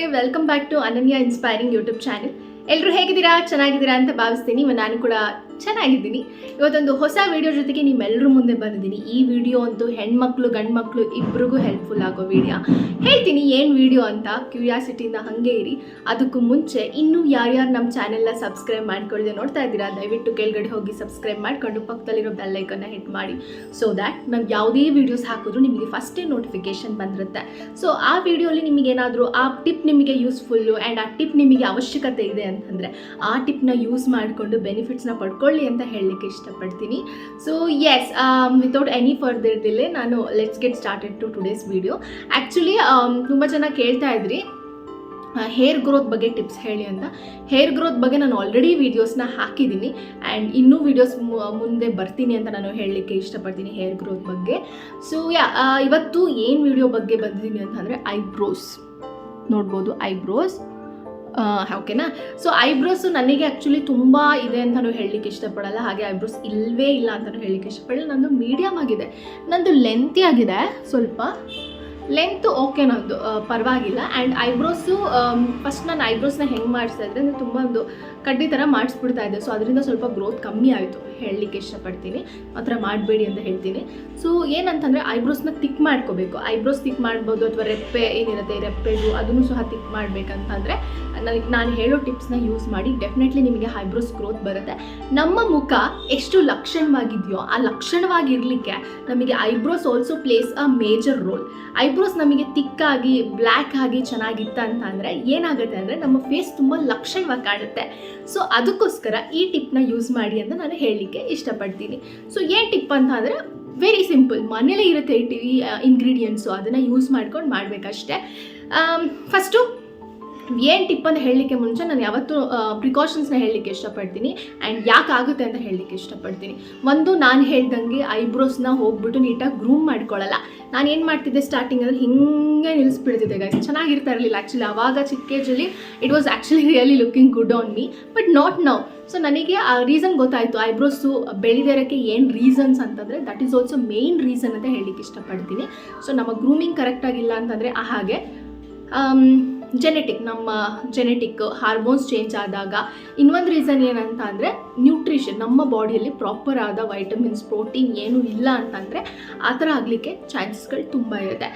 ನಮಸ್ತೆ welcome back to Ananya inspiring YouTube channel ಎಲ್ಲರೂ ಹೇಗಿದ್ದೀರಾ? ಚೆನ್ನಾಗಿದ್ದೀರಾ ಅಂತ ಭಾವಿಸ್ತೀನಿ. ನಾನು ಕೂಡ ಚೆನ್ನಾಗಿದ್ದೀನಿ. ಇವತ್ತೊಂದು ಹೊಸ ವಿಡಿಯೋ ಜೊತೆಗೆ ನಿಮ್ಮೆಲ್ಲರ ಮುಂದೆ ಬಂದಿದ್ದೀನಿ. ಈ ವಿಡಿಯೋ ಅಂತೂ ಹೆಣ್ಮಕ್ಳು ಗಂಡು ಮಕ್ಕಳು ಇಬ್ರಿಗೂ ಹೆಲ್ಪ್ಫುಲ್ ಆಗೋ ವಿಡಿಯೋ ಹೇಳ್ತೀನಿ, ಏನು ವಿಡಿಯೋ ಅಂತ? ಕ್ಯೂರಿಯಾಸಿಟಿಯಿಂದ ಹಾಗೆ ಇರಿ. ಅದಕ್ಕೂ ಮುಂಚೆ ಇನ್ನೂ ಯಾರ್ಯಾರು ನಮ್ಮ ಚಾನೆಲ್ನ ಸಬ್ಸ್ಕ್ರೈಬ್ ಮಾಡ್ಕೊಳ್ಳದೆ ನೋಡ್ತಾ ಇದ್ದೀರಾ, ದಯವಿಟ್ಟು ಕೆಳಗಡೆ ಹೋಗಿ ಸಬ್ಸ್ಕ್ರೈಬ್ ಮಾಡಿಕೊಂಡು ಪಕ್ಕದಲ್ಲಿರೋ ಬೆಲ್ಲೈಕನ್ನ ಹಿಟ್ ಮಾಡಿ. ಸೊ ದ್ಯಾಟ್ ನಾವು ಯಾವುದೇ ವೀಡಿಯೋಸ್ ಹಾಕಿದ್ರು ನಿಮಗೆ ಫಸ್ಟೇ ನೋಟಿಫಿಕೇಶನ್ ಬಂದಿರುತ್ತೆ. ಸೊ ಆ ವಿಡಿಯೋಲಿ ನಿಮಗೇನಾದರೂ ಆ ಟಿಪ್ ನಿಮಗೆ ಯೂಸ್ಫುಲ್ಲು ಆ್ಯಂಡ್ ಆ ಟಿಪ್ ನಿಮಗೆ ಅವಶ್ಯಕತೆ ಇದೆ ಅಂತಂದರೆ ಆ ಟಿಪ್ನ ಯೂಸ್ ಮಾಡಿಕೊಂಡು ಬೆನಿಫಿಟ್ಸ್ನ ಪಡ್ಕೊಳ್ಳಿ ಅಂತ ಹೇಳಲಿಕ್ಕೆ ಇಷ್ಟಪಡ್ತೀನಿ. So yes without any further delay ನಾನು let's get started to today's video actually ತುಂಬ ಜನ ಕೇಳ್ತಾ ಇದ್ರಿ ಹೇರ್ ಗ್ರೋತ್ ಬಗ್ಗೆ ಟಿಪ್ಸ್ ಹೇಳಿ ಅಂತ. ಹೇರ್ ಗ್ರೋತ್ ಬಗ್ಗೆ ನಾನು ಆಲ್ರೆಡಿ ವೀಡಿಯೋಸ್ನ ಹಾಕಿದ್ದೀನಿ ಆ್ಯಂಡ್ ಇನ್ನೂ ವೀಡಿಯೋಸ್ ಮುಂದೆ ಬರ್ತೀನಿ ಅಂತ ನಾನು ಹೇಳಲಿಕ್ಕೆ ಇಷ್ಟಪಡ್ತೀನಿ ಹೇರ್ ಗ್ರೋತ್ ಬಗ್ಗೆ. ಸೊ ಯಾ ಇವತ್ತು ಏನು ವಿಡಿಯೋ ಬಗ್ಗೆ ಬಂದಿದ್ದೀನಿ ಅಂತಂದರೆ ಐಬ್ರೋಸ್ ನೋಡ್ಬೋದು ಐಬ್ರೋಸ್ ಓಕೆನಾ? ಸೊ ಐಬ್ರೋಸು ನನಗೆ ಆ್ಯಕ್ಚುಲಿ ತುಂಬ ಇದೆ ಅಂತಲೂ ಹೇಳಲಿಕ್ಕೆ ಇಷ್ಟಪಡಲ್ಲ. ಹಾಗೆ ಐಬ್ರೋಸ್ ಇಲ್ಲವೇ ಇಲ್ಲ ಅಂತಲೂ ಹೇಳಲಿಕ್ಕೆ ಇಷ್ಟಪಡಲ್ಲ. ನಂದು ಮೀಡಿಯಮ್ ಆಗಿದೆ. ನಂದು ಲೆಂತಿ ಆಗಿದೆ ಸ್ವಲ್ಪ. ಲೆಂತ್ ಓಕೆ ಪರವಾಗಿಲ್ಲ. ಆ್ಯಂಡ್ ಐಬ್ರೋಸು ಫಸ್ಟ್ ನಾನು ಐಬ್ರೋಸ್ನ ಹೆಂಗೆ ಮಾಡಿಸ್ತಾ ಇದ್ದರೆ ಅಂದರೆ ತುಂಬ ಒಂದು ಕಡ್ಡಿ ಥರ ಮಾಡಿಸ್ಬಿಡ್ತಾ ಇದ್ದೆ ಸೊ ಅದರಿಂದ ಸ್ವಲ್ಪ ಗ್ರೋತ್ ಕಮ್ಮಿ ಆಯಿತು. ಹೇಳಲಿಕ್ಕೆ ಇಷ್ಟಪಡ್ತೀನಿ. ಆ ಥರ ಮಾಡಬೇಡಿ ಅಂತ ಹೇಳ್ತೀನಿ. ಸೊ ಏನಂತಂದರೆ ಐಬ್ರೋಸ್ನ ತಿಕ್ ಮಾಡ್ಕೋಬೇಕು. ಐಬ್ರೋಸ್ ತಿಕ್ ಮಾಡ್ಬೋದು ಅಥವಾ ರೆಪ್ಪೆ ಏನಿರುತ್ತೆ, ರೆಪ್ಪೆದು ಅದನ್ನು ಸಹ ತಿಕ್ ಮಾಡಬೇಕಂತಂದರೆ ನನಗೆ, ನಾನು ಹೇಳೋ ಟಿಪ್ಸ್ನ ಯೂಸ್ ಮಾಡಿ ಡೆಫಿನೆಟ್ಲಿ ನಿಮಗೆ ಐಬ್ರೋಸ್ ಗ್ರೋತ್ ಬರುತ್ತೆ. ನಮ್ಮ ಮುಖ ಎಷ್ಟು ಲಕ್ಷಣವಾಗಿದೆಯೋ, ಆ ಲಕ್ಷಣವಾಗಿರಲಿಕ್ಕೆ ನಮಗೆ eyebrows also plays a major role eyebrows ನಮಗೆ ತಿಕ್ಕಾಗಿ, ಬ್ಲ್ಯಾಕ್ ಆಗಿ ಚೆನ್ನಾಗಿತ್ತ ಅಂತ ಅಂದರೆ ಏನಾಗುತ್ತೆ ಅಂದರೆ ನಮ್ಮ ಫೇಸ್ ತುಂಬ ಲಕ್ಷಣವಾಗಿ ಕಾಣುತ್ತೆ. ಸೊ ಅದಕ್ಕೋಸ್ಕರ ಈ ಟಿಪ್ನ ಯೂಸ್ ಮಾಡಿ ಅಂತ ನಾನು ಹೇಳಲಿಕ್ಕೆ ಇಷ್ಟಪಡ್ತೀನಿ. ಸೊ ಏನು ಟಿಪ್ ಅಂತ ಅಂದರೆ ವೆರಿ ಸಿಂಪಲ್ ಮನೇಲೇ ಇರುತ್ತೆ ಇಟ್ಟಿವಿ ಇಂಗ್ರೀಡಿಯೆಂಟ್ಸು ಅದನ್ನು ಯೂಸ್ ಮಾಡ್ಕೊಂಡು ಮಾಡಬೇಕಷ್ಟೆ. ಫಸ್ಟು ಏನು ಟಿಪ್ ಅಂತ ಹೇಳಲಿಕ್ಕೆ ಮುಂಚೆ ನಾನು ಯಾವತ್ತೂ ಪ್ರಿಕಾಷನ್ಸ್ನ ಹೇಳಲಿಕ್ಕೆ ಇಷ್ಟಪಡ್ತೀನಿ. ಆ್ಯಂಡ್ ಯಾಕೆ ಆಗುತ್ತೆ ಅಂತ ಹೇಳಲಿಕ್ಕೆ ಇಷ್ಟಪಡ್ತೀನಿ. ಒಂದು, ನಾನು ಹೇಳ್ದಂಗೆ ಐಬ್ರೋಸ್ನ ಹೋಗ್ಬಿಟ್ಟು ನೀಟಾಗಿ ಗ್ರೂಮ್ ಮಾಡ್ಕೊಳ್ಳಲ್ಲ ನಾನು ಏನು ಮಾಡ್ತಿದ್ದೆ ಸ್ಟಾರ್ಟಿಂಗ್ ಅಂದರೆ ಹಿಂಗೆ ನಿಲ್ಲಿಸ್ಬಿಡ್ತಿದ್ದೆ ಗೈಸ್ ಚೆನ್ನಾಗಿರ್ತಾ ಇರಲಿಲ್ಲ ಆ್ಯಕ್ಚುಲಿ ಆವಾಗ ಚಿಕ್ಕ ಏಜಲ್ಲಿ it was actually really looking good on me but not now so ನನಗೆ, ಆ ರೀಸನ್ ಗೊತ್ತಾಯಿತು. ಐಬ್ರೋಸು ಬೆಳೆದಿರೋಕ್ಕೆ ಏನು ರೀಸನ್ಸ್ ಅಂತಂದರೆ that is also main reason ಅಂತ ಹೇಳಲಿಕ್ಕೆ ಇಷ್ಟಪಡ್ತೀನಿ. ಸೊ ನಮ್ಮ ಗ್ರೂಮಿಂಗ್ ಕರೆಕ್ಟಾಗಿಲ್ಲ ಅಂತಂದರೆ ಹಾಗೆ. ಜೆನೆಟಿಕ್ ನಮ್ಮ ಜೆನೆಟಿಕ್ ಹಾರ್ಮೋನ್ಸ್ ಚೇಂಜ್ ಆದಾಗ ಇನ್ನೊಂದು ರೀಸನ್ ಏನಂತ ಅಂದರೆ ನ್ಯೂಟ್ರಿಷನ್ ನಮ್ಮ ಬಾಡಿಯಲ್ಲಿ ಪ್ರಾಪರ್ ಆದ ವೈಟಮಿನ್ಸ್ ಪ್ರೋಟೀನ್ ಏನೂ ಇಲ್ಲ ಅಂತಂದರೆ ಆ ಥರ ಆಗಲಿಕ್ಕೆ ಚಾನ್ಸಸ್ಗಳು ತುಂಬ ಇರುತ್ತೆ.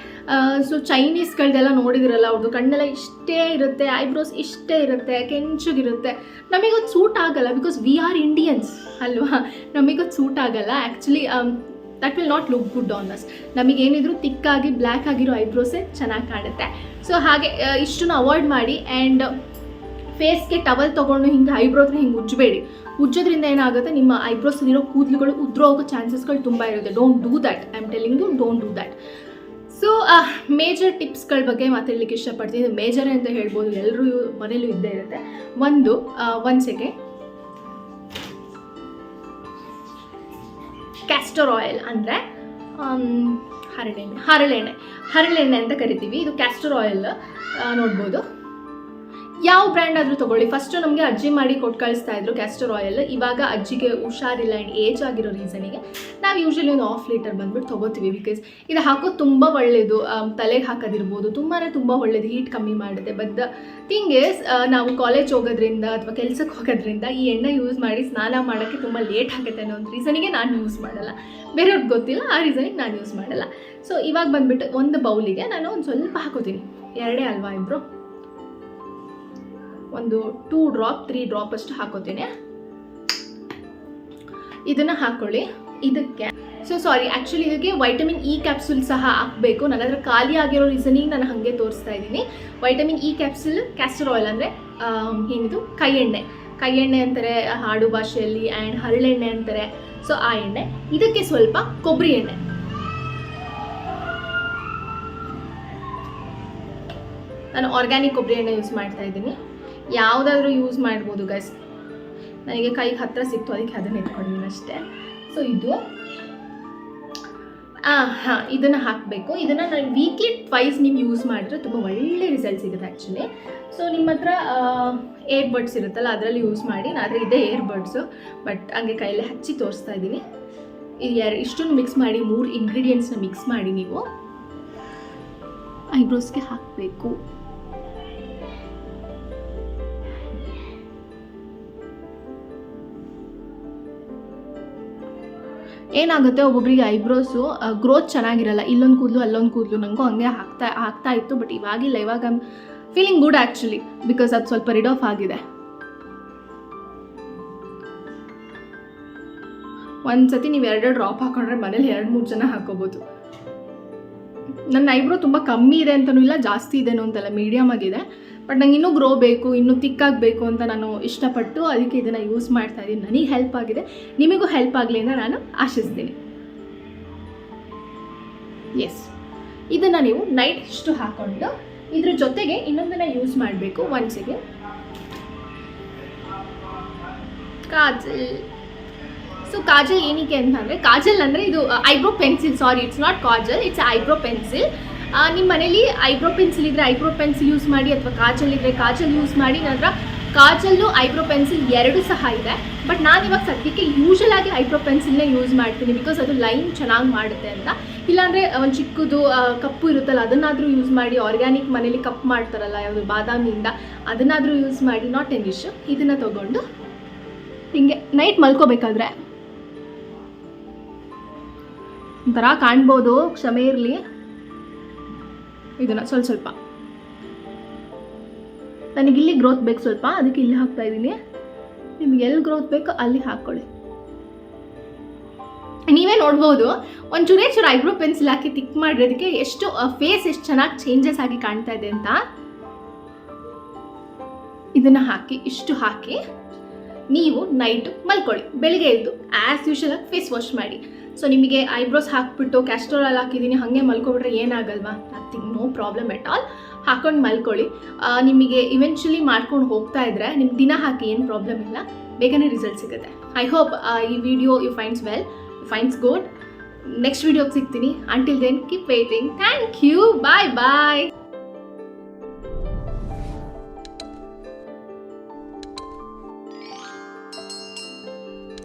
ಸೊ ಚೈನೀಸ್ಗಳದೆಲ್ಲ ನೋಡಿದಿರಲ್ಲ ಅವ್ರದ್ದು ಕಣ್ಣೆಲ್ಲ ಇಷ್ಟೇ ಇರುತ್ತೆ ಐಬ್ರೋಸ್ ಇಷ್ಟೇ ಇರುತ್ತೆ, ಕೆಂಚಗಿರುತ್ತೆ. ನಮಗೊಂದು ಸೂಟ್ ಆಗಲ್ಲ ಬಿಕಾಸ್ ವಿ ಆರ್ ಇಂಡಿಯನ್ಸ್ ಅಲ್ವಾ? ನಮಗೊಂದು ಸೂಟ್ ಆಗಲ್ಲ. Actually that will not look good on us ನಮಗೇನಿದ್ರು ತಿಕ್ಕಾಗಿ ಬ್ಲ್ಯಾಕ್ ಆಗಿರೋ ಐಬ್ರೋಸೇ ಚೆನ್ನಾಗಿ ಕಾಣುತ್ತೆ. ಸೊ ಹಾಗೆ ಇಷ್ಟನ್ನ ಅವಾಯ್ಡ್ ಮಾಡಿ ಆ್ಯಂಡ್ ಫೇಸ್ಗೆ ಟವಲ್ ತೊಗೊಂಡು ಹಿಂಗೆ ಐಬ್ರೋ ಹತ್ರ ಹಿಂಗೆ ಉಜ್ಜಬೇಡಿ ಉಜ್ಜೋದ್ರಿಂದ ಏನಾಗುತ್ತೆ, ನಿಮ್ಮ ಐಬ್ರೋಸಲ್ಲಿರೋ ಕೂದಲುಗಳು ಉದ್ರೋ ಹೋಗೋ ಚಾನ್ಸಸ್ಗಳು ತುಂಬ ಇರುತ್ತೆ. Don't do that I am telling you don't do that so major ಟಿಪ್ಸ್ಗಳ ಬಗ್ಗೆ ಮಾತಾಡಲಿಕ್ಕೆ ಇಷ್ಟಪಡ್ತೀನಿ. ಮೇಜರ್ ಅಂತ ಹೇಳ್ಬೋದು. ಎಲ್ಲರೂ ಮನೇಲೂ ಇದ್ದೇ ಇರುತ್ತೆ. ಒಂದು ಒಂದು ಸೆಕೆಂಡ್ ಕ್ಯಾಸ್ಟರ್ ಆಯಿಲ್ ಅಂದರೆ ಹರಳೆಣ್ಣೆ ಹರಳೆಣ್ಣೆ ಹರಳೆಣ್ಣೆ ಅಂತ ಕರಿತೀವಿ. ಇದು ಕ್ಯಾಸ್ಟರ್ ಆಯಿಲ್ ನೋಡ್ಬೋದು. ಯಾವ ಬ್ರ್ಯಾಂಡ್ ಆದರೂ ತೊಗೊಳ್ಳಿ. ಫಸ್ಟು ನಮಗೆ ಅಜ್ಜಿ ಮಾಡಿ ಕೊಟ್ಟು ಕಳಿಸ್ತಾ ಇದ್ರು ಕ್ಯಾಸ್ಟರ್ ಆಯಿಲ್ ಇವಾಗ ಅಜ್ಜಿಗೆ ಹುಷಾರಿಲ್ಲ ಆ್ಯಂಡ್ ಏಜ್ ಆಗಿರೋ ರೀಸನಿಗೆ ನಾವು ಯೂಶಲಿ ಒಂದು ಆಫ್ ಲೀಟರ್ ಬಂದ್ಬಿಟ್ಟು ತೊಗೋತೀವಿ ಬಿಕಾಸ್ ಇದು ಹಾಕೋದು ತುಂಬ ಒಳ್ಳೆಯದು ತಲೆಗೆ ಹಾಕೋದಿರ್ಬೋದು. ತುಂಬಾ ತುಂಬ ಒಳ್ಳೆಯದು ಹೀಟ್ ಕಮ್ಮಿ ಮಾಡುತ್ತೆ. ಬಟ್ ದ ಥಿಂಗ್ ಇಸ್ ನಾವು ಕಾಲೇಜ್ ಹೋಗೋದ್ರಿಂದ ಅಥವಾ ಕೆಲಸಕ್ಕೆ ಹೋಗೋದ್ರಿಂದ ಈ ಎಣ್ಣೆ ಯೂಸ್ ಮಾಡಿ ಸ್ನಾನ ಮಾಡೋಕ್ಕೆ ತುಂಬ ಲೇಟ್ ಆಗುತ್ತೆ ಅನ್ನೋ ಒಂದು ರೀಸನಿಗೆ ನಾನು ಯೂಸ್ ಮಾಡಲ್ಲ. ಬೇರೆಯವ್ರಿಗೆ ಗೊತ್ತಿಲ್ಲ. ಆ ರೀಸನಿಗೆ ನಾನು ಯೂಸ್ ಮಾಡಲ್ಲ. ಸೊ ಇವಾಗ ಬಂದುಬಿಟ್ಟು ಒಂದು ಬೌಲಿಗೆ ನಾನು ಒಂದು ಸ್ವಲ್ಪ ಹಾಕೋತೀನಿ. ಎರಡೇ ಅಲ್ವಾ ಇಬ್ಬರು ಒಂದು ಟೂ ಡ್ರಾಪ್ ತ್ರೀ ಡ್ರಾಪ್ ಅಷ್ಟು ಹಾಕೋತೀನಿ. ಇದನ್ನು ಹಾಕೊಳ್ಳಿ. ಇದಕ್ಕೆ ಸೊ ಸಾರಿ ಆ್ಯಕ್ಚುಲಿ ಇದಕ್ಕೆ ವೈಟಮಿನ್ ಇ ಕ್ಯಾಪ್ಸುಲ್ ಸಹ ಹಾಕಬೇಕು. ನನ್ನ ಹತ್ರ ಖಾಲಿ ಆಗಿರೋ ರೀಸನಿಂಗ್ ನಾನು ಹಾಗೆ ತೋರಿಸ್ತಾ ಇದ್ದೀನಿ. Vitamin E capsule castor oil ಅಂದರೆ ಏನಿದು? ಕೈ ಎಣ್ಣೆ. ಕೈ ಎಣ್ಣೆ ಅಂತಾರೆ ಹಾಡು ಭಾಷೆಯಲ್ಲಿ ಆ್ಯಂಡ್ ಹರಳೆಣ್ಣೆ ಅಂತಾರೆ. ಸೊ ಆ ಎಣ್ಣೆ. ಇದಕ್ಕೆ ಸ್ವಲ್ಪ ಕೊಬ್ಬರಿ ಎಣ್ಣೆ. ನಾನು ಆರ್ಗ್ಯಾನಿಕ್ ಕೊಬ್ಬರಿ ಎಣ್ಣೆ ಯೂಸ್ ಮಾಡ್ತಾ ಇದ್ದೀನಿ. ಯಾವುದಾದ್ರೂ ಯೂಸ್ ಮಾಡ್ಬೋದು ಗೈಸ್ ನನಗೆ ಕೈಗೆ ಹತ್ತಿರ ಸಿಕ್ತು, ಅದಕ್ಕೆ ಅದನ್ನು ಇಟ್ಕೊಂಡಿದ್ದೀನಿ ಅಷ್ಟೇ. ಸೊ ಇದು ಹಾಂ, ಇದನ್ನು ಹಾಕಬೇಕು. ಇದನ್ನು ನಾನು ವೀಕ್ಲಿ ಟ್ವೈಸ್ ನೀವು ಯೂಸ್ ಮಾಡಿದ್ರೆ ತುಂಬ ಒಳ್ಳೆ ರಿಸಲ್ಟ್ ಸಿಗುತ್ತೆ ಆ್ಯಕ್ಚುಲಿ ಸೊ ನಿಮ್ಮ ಹತ್ರ ಏರ್ ಬಡ್ಸ್ ಇರುತ್ತಲ್ಲ, ಅದರಲ್ಲಿ ಯೂಸ್ ಮಾಡಿ. ಆದರೆ ಇದೇ ಏರ್ ಬಡ್ಸು ಬಟ್ ಹಂಗೆ ಕೈಯಲ್ಲಿ ಹಚ್ಚಿ ತೋರಿಸ್ತಾ ಇದ್ದೀನಿ. ಇದು ಯಾರು, ಇಷ್ಟನ್ನು ಮಿಕ್ಸ್ ಮಾಡಿ, ಮೂರು ಇಂಗ್ರೀಡಿಯೆಂಟ್ಸ್ನ ಮಿಕ್ಸ್ ಮಾಡಿ ನೀವು. ಐಬ್ರೋಸ್ಗೆ ಹಾಕಬೇಕು. ಏನಾಗುತ್ತೆ? ಒಬ್ಬೊಬ್ಬರಿಗೆ ಐಬ್ರೋಸು ಗ್ರೋತ್ ಚೆನ್ನಾಗಿರಲ್ಲ. ಇಲ್ಲೊಂದು ಕೂದಲು, ಅಲ್ಲೊಂದು ಕೂದಲು. ನನಗೂ ಹಂಗೆ ಆಗ್ತಾ ಆಗ್ತಾ ಇತ್ತು ಬಟ್ ಇವಾಗಿಲ್ಲ. ಇವಾಗ ಫೀಲಿಂಗ್ ಗುಡ್ ಆ್ಯಕ್ಚುಲಿ ಬಿಕಾಸ್ ಅದು ಸ್ವಲ್ಪ ರಿಡ್ ಆಫ್ ಆಗಿದೆ. ಒಂದು ಸತಿ ನೀವು ಡ್ರಾಪ್ ಹಾಕೊಂಡ್ರೆ ಮನೇಲಿ ಎರಡು ಮೂರು ಜನ ಹಾಕೋಬೋದು. ನನ್ನ ಐಬ್ರೋ ತುಂಬ ಕಮ್ಮಿ ಇದೆ ಅಂತಲೂ ಇಲ್ಲ, ಜಾಸ್ತಿ ಇದೆನೋ ಅಂತಲ್ಲ ಮೀಡಿಯಮ್ ಆಗಿದೆ. ಬಟ್ ನಂಗೆ ಇನ್ನೂ ಗ್ರೋ ಬೇಕು, ಇನ್ನೂ ತಿಕ್ಕಾಗಬೇಕು ಅಂತ ನಾನು ಇಷ್ಟಪಟ್ಟು ಅದಕ್ಕೆ ಇದನ್ನು ಯೂಸ್ ಮಾಡ್ತಾ ಇದ್ದೀನಿ. ನನಗೆ ಹೆಲ್ಪ್ ಆಗಿದೆ. ನಿಮಗೂ ಹೆಲ್ಪ್ ಆಗಲಿ ಅಂತ ನಾನು ಆಶಿಸ್ತೀನಿ. ಎಸ್ ಇದನ್ನು ನೀವು ನೈಟ್ ಇಷ್ಟು ಹಾಕ್ಕೊಂಡು ಇದ್ರ ಜೊತೆಗೆ ಇನ್ನೊಂದನ್ನು ಯೂಸ್ ಮಾಡಬೇಕು. ಒನ್ಸಿಗೆ ಕಾಜಲ್. ಸೊ ಕಾಜಲ್ ಏನಕ್ಕೆ ಅಂತಂದರೆ ಕಾಜಲ್ ಅಂದರೆ ಇದು eyebrow pencil sorry it's not kajal it's eyebrow pencil ನಿಮ್ಮ ಮನೇಲಿ ಐಬ್ರೋ ಪೆನ್ಸಿಲ್ ಇದ್ದರೆ ಐಬ್ರೋ ಪೆನ್ಸಿಲ್ ಯೂಸ್ ಮಾಡಿ ಅಥವಾ ಕಾಜಲ್ ಇದ್ದರೆ ಕಾಜಲ್ ಯೂಸ್ ಮಾಡಿ ನಂತರ ಕಾಜಲ್ಲು ಐಬ್ರೋ ಪೆನ್ಸಿಲ್ ಎರಡು ಸಹ ಇದೆ. ಬಟ್ ನಾನು ಇವಾಗ ಸದ್ಯಕ್ಕೆ ಯೂಶಲ್ ಆಗಿ ಐಬ್ರೋ ಪೆನ್ಸಿಲ್ನೇ ಯೂಸ್ ಮಾಡ್ತೀನಿ ಬಿಕಾಸ್ ಅದು ಲೈನ್ ಚೆನ್ನಾಗಿ ಮಾಡುತ್ತೆ ಅಂತ. ಇಲ್ಲಾಂದರೆ ಒಂದು ಚಿಕ್ಕದು ಆ, ಕಪ್ಪು ಇರುತ್ತಲ್ಲ ಅದನ್ನಾದರೂ ಯೂಸ್ ಮಾಡಿ ಆರ್ಗ್ಯಾನಿಕ್ ಮನೇಲಿ ಕಪ್ ಮಾಡ್ತಾರಲ್ಲ ಯಾವುದು ಬಾದಾಮಿಯಿಂದ ಅದನ್ನಾದರೂ ಯೂಸ್ ಮಾಡಿ ನಾಟ್ ಎನ್ ಇಶ್ಯೂ ಇದನ್ನು ತೊಗೊಂಡು ಹಿಂಗೆ ನೈಟ್ ಮಲ್ಕೋಬೇಕಾದ್ರೆ. ಒಂಥರ ಕಾಣ್ಬೋದು, ಕ್ಷಮೆ ಇರಲಿ. ಇದನ್ನು ಸ್ವಲ್ಪ ಸ್ವಲ್ಪ. ನನಗೆ ಇಲ್ಲಿ ಗ್ರೋತ್ ಬೇಕು ಸ್ವಲ್ಪ, ಅದಕ್ಕೆ ಇಲ್ಲಿ ಹಾಕ್ತಾ ಇದ್ದೀನಿ. ನಿಮ್ಗೆ ಎಲ್ಲಿ ಗ್ರೋತ್ ಬೇಕು ಅಲ್ಲಿ ಹಾಕ್ಕೊಳ್ಳಿ. ನೀವೇ ನೋಡ್ಬೋದು ಒಂದು ಚೂರೇ ಚೂರು ಐಬ್ರೋ ಪೆನ್ಸಿಲ್ ಹಾಕಿ ತಿಕ್ ಮಾಡಿರೋದಕ್ಕೆ ಎಷ್ಟು ಫೇಸ್ ಎಷ್ಟು ಚೆನ್ನಾಗಿ ಚೇಂಜಸ್ ಆಗಿ ಕಾಣ್ತಾ ಇದೆ ಅಂತ. ಇದನ್ನು ಹಾಕಿ, ಇಷ್ಟು ಹಾಕಿ. ನೀವು ನೈಟು ಮಲ್ಕೊಳ್ಳಿ, ಬೆಳಿಗ್ಗೆ ಎದ್ದು ಆ್ಯಸ್ ಯೂಶಲ್ ಆಗಿ ಫೇಸ್ ವಾಶ್ ಮಾಡಿ. ಸೊ ನಿಮಗೆ ಐಬ್ರೋಸ್ ಹಾಕ್ಬಿಟ್ಟು ಕ್ಯಾಸ್ಟ್ರೋಲ್ ಹಾಕಿದ್ದೀನಿ, ಹಾಗೆ ಮಲ್ಕೊಬಿಟ್ರೆ ಏನಾಗಲ್ವಾ? Nothing no problem at all ಹಾಕೊಂಡು ಮಲ್ಕೊಳ್ಳಿ. ನಿಮಗೆ ಇವೆನ್ಚುಲಿ ಮಾಡ್ಕೊಂಡು ಹೋಗ್ತಾ ಇದ್ರೆ ನಿಮ್ಮ ದಿನ ಹಾಕಿ ಏನು ಪ್ರಾಬ್ಲಮ್ ಇಲ್ಲ. ಬೇಗನೆ ರಿಸಲ್ಟ್ ಸಿಗುತ್ತೆ. ಐ ಹೋಪ್ ಈ video you finds well finds good next ವಿಡಿಯೋಗೆ ಸಿಗ್ತೀನಿ. Until then keep waiting thank you bye bye